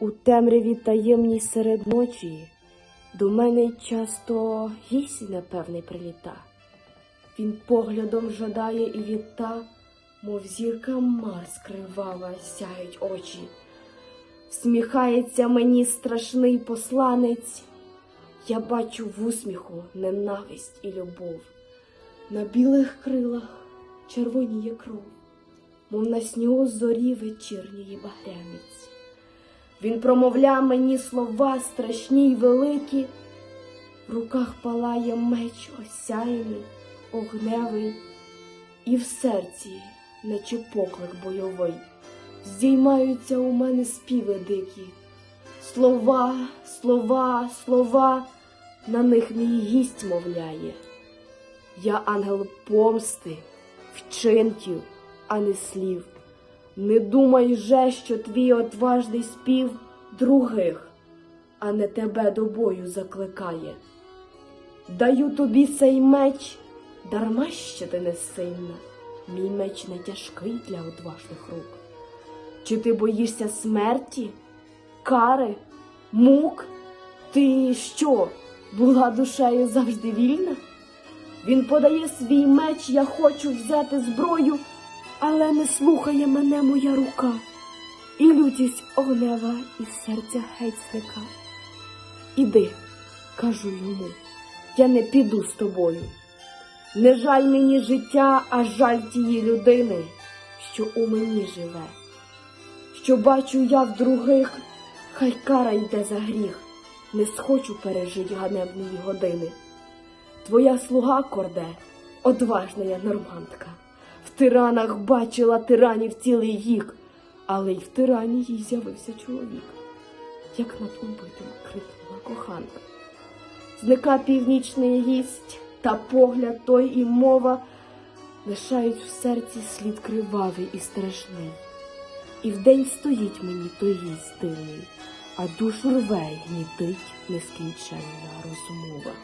У темряві таємній серед ночі до мене часто гість непевний приліта. Він поглядом жадає і віта, мов зірка Марс кривава сяють очі. Всміхається мені страшний посланець. Я бачу в усміху ненависть і любов. На білих крилах червоніє кров, мов на снігу зорі вечірньої багряниці. Він промовля мені слова страшні й великі, в руках палає меч осяяний, огневий, і в серці, наче поклик бойовий, здіймаються у мене співи дикі. Слова, слова, слова, на них мій гість мовляє. Я ангел помсти, вчинків, а не слів. Не думай же, що твій отважний спів других, а не тебе до бою закликає. Даю тобі цей меч, дарма що ти не сильна, мій меч не тяжкий для одважних рук. Чи ти боїшся смерті, кари, мук? Ти що, була душею завжди вільна? Він подає свій меч, я хочу взяти зброю, але не слухає мене моя рука, і лютість огнева із серця геть зникає. Іди, кажу йому, я не піду з тобою. Не жаль мені життя, а жаль тієї людини, що у мені живе. Що бачу я в других, хай кара йде за гріх, не схочу пережить ганебної години. Твоя слуга корде, одважна я нормандка. В тиранах бачила тиранів цілий вік, але й в тирані їй з'явився чоловік. Як над убитим крикнула коханка. Зника північний гість та погляд той і мова лишають в серці слід кривавий і страшний. І вдень стоїть мені той гість дивний, а душу рве гнітить нескінченна розмова.